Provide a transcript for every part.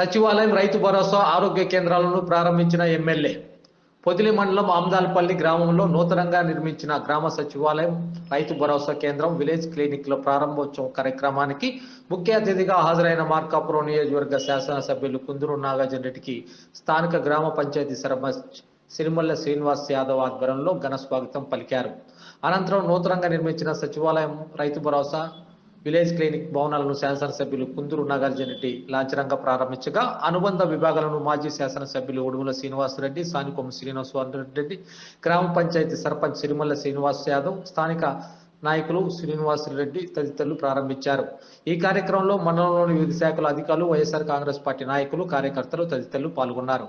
సచివాలయం రైతు భరోసా ఆరోగ్య కేంద్రాలను ప్రారంభించిన ఎమ్మెల్యే. పొదిలి మండలం ఆమ్దాల్పల్లి గ్రామంలో నూతనంగా నిర్మించిన గ్రామ సచివాలయం రైతు భరోసా కేంద్రం విలేజ్ క్లినిక్లో ప్రారంభోత్సవం కార్యక్రమానికి ముఖ్య అతిథిగా హాజరైన మార్కాపురం నియోజకవర్గ శాసనసభ్యులు కుందూరు నాగార్జున రెడ్డికి స్థానిక గ్రామ పంచాయతీ సర్పంచ్ సిరిమల్ల శ్రీనివాస్ యాదవ్ ఆధ్వర్యంలో ఘన స్వాగతం పలికారు. అనంతరం నూతనంగా నిర్మించిన సచివాలయం రైతు భరోసా విలేజ్ క్లినిక్ భవనాలను శాసనసభ్యులు కుందూరు నాగార్జున రెడ్డి లాంఛనంగా ప్రారంభించగా అనుబంధ విభాగాలను మాజీ శాసనసభ్యులు ఉడుముల శ్రీనివాసరెడ్డి సానికొమ్మ శ్రీనివాస రెడ్డి గ్రామ పంచాయతీ సర్పంచ్ సిరిమల్ల శ్రీనివాస్ యాదవ్ స్థానిక నాయకులు శ్రీనివాసరెడ్డి తదితరులు ప్రారంభించారు. ఈ కార్యక్రమంలో మండలంలోని వివిధ శాఖల అధికారులు వైఎస్ఆర్ కాంగ్రెస్ పార్టీ నాయకులు కార్యకర్తలు తదితరులు పాల్గొన్నారు.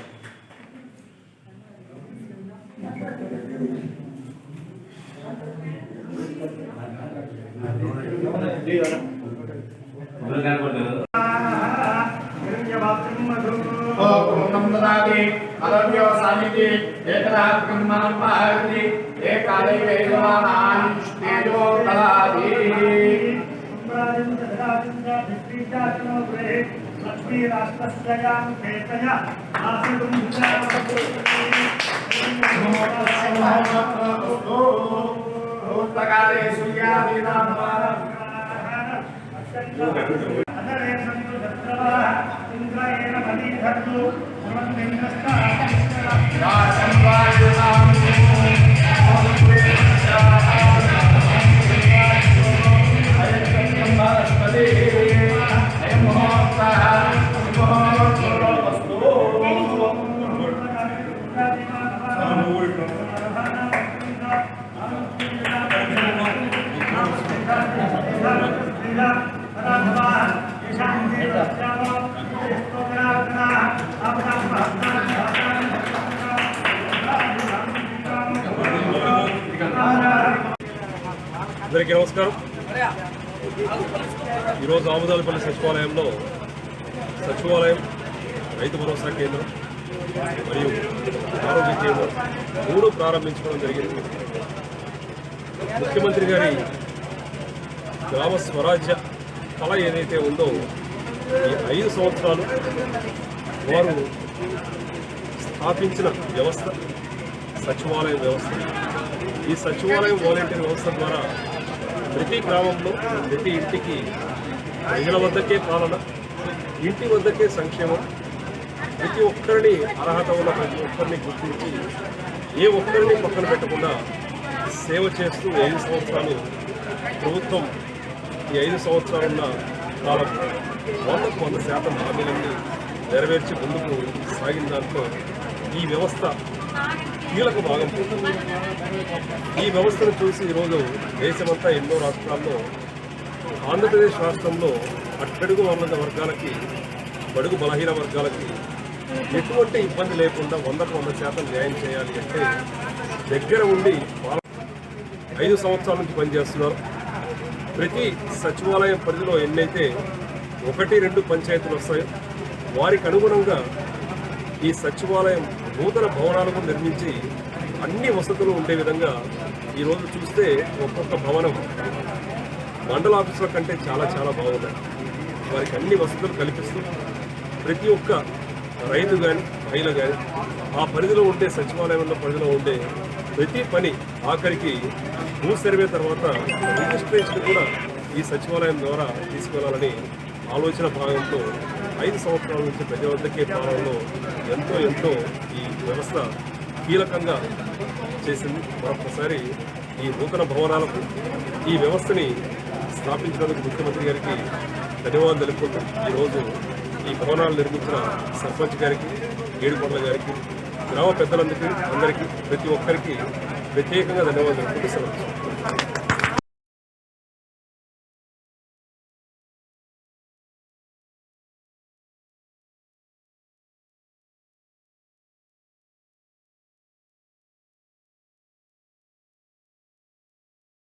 अरव्यवसानिति एकरात्मं मानपाहति एकाले वेदवानां तेजो कलादि लक्ष्मी राष्ट्रस्य यां केतया आसितुं विचारपत्रं सूर्यादीनां సూర్యాదీనాం అందరికీ నమస్కారం. ఈరోజు ఆముదాలపల్లి సచివాలయంలో సచివాలయం రైతు భరోసా కేంద్రం మరియు ఆరోగ్య కేంద్రం మూడు ప్రారంభించుకోవడం జరిగింది. ముఖ్యమంత్రి గారి గ్రామ స్వరాజ్య కళ ఏదైతే ఉందో ఈ ఐదు సంవత్సరాలు వారు స్థాపించిన వ్యవస్థ సచివాలయ వ్యవస్థ. ఈ సచివాలయం వాలంటీర్ వ్యవస్థ ద్వారా ప్రతి గ్రామంలో ప్రతి ఇంటికి ప్రజల వద్దకే పాలన ఇంటి వద్దకే సంక్షేమం ప్రతి ఒక్కరిని అర్హత ఉన్న ప్రతి ఒక్కరిని గుర్తించి ఏ ఒక్కరిని పక్కన పెట్టకుండా సేవ చేస్తూ ఐదు సంవత్సరాలు ప్రభుత్వం ఈ ఐదు సంవత్సరాలున్న కాలం వందకు వంద శాతం హామీలన్నీ నెరవేర్చి ముందుకు సాగిన దాంట్లో ఈ వ్యవస్థ కీలక భాగం ఈ వ్యవస్థను చూసి ఈరోజు దేశమంతా ఎన్నో రాష్ట్రాల్లో ఆంధ్రప్రదేశ్ రాష్ట్రంలో అట్టడుగు వర్గ వర్గాలకి బడుగు బలహీన వర్గాలకి ఎటువంటి ఇబ్బంది లేకుండా వందకు వంద శాతం న్యాయం చేయాలి అంటే దగ్గర ఉండి ఐదు సంవత్సరాల నుంచి పనిచేస్తున్నారు. ప్రతి సచివాలయం పరిధిలో ఎన్నైతే ఒకటి రెండు పంచాయతీలు వస్తాయో వారికి అనుగుణంగా ఈ సచివాలయం నూతన భవనాలను నిర్మించి అన్ని వసతులు ఉండే విధంగా ఈరోజు చూస్తే ఒక్కొక్క భవనం మండల ఆఫీసుల కంటే చాలా చాలా బాగున్నాయి వారికి అన్ని వసతులు కల్పిస్తూ ప్రతి ఒక్క రైతు కానీ మహిళ కానీ ఆ పరిధిలో ఉండే సచివాలయంలో పరిధిలో ఉండే ప్రతి పని ఆఖరికి భూ సర్వే తర్వాత రిజిస్ట్రేషన్ కూడా ఈ సచివాలయం ద్వారా తీసుకెళ్ళాలని ఆలోచన భాగంతో ఐదు సంవత్సరాల నుంచి ప్రతి వద్దకే పాలనలో ఎంతో ఎంతో ఈ వ్యవస్థ కీలకంగా చేసింది. మరొకసారి ఈ నూతన భవనాలకు ఈ వ్యవస్థని స్థాపించినందుకు ముఖ్యమంత్రి గారికి ధన్యవాదాలు తెలుపుకుంటూ ఈరోజు ఈ భవనాలు నిర్మించిన సర్పంచ్ గారికి ఏడుకొండల గారికి గ్రామ పెద్దలందరికీ అందరికీ ప్రతి ఒక్కరికి ప్రత్యేకంగా ధన్యవాదాలు తెలుపుకుంటూ సెలవు.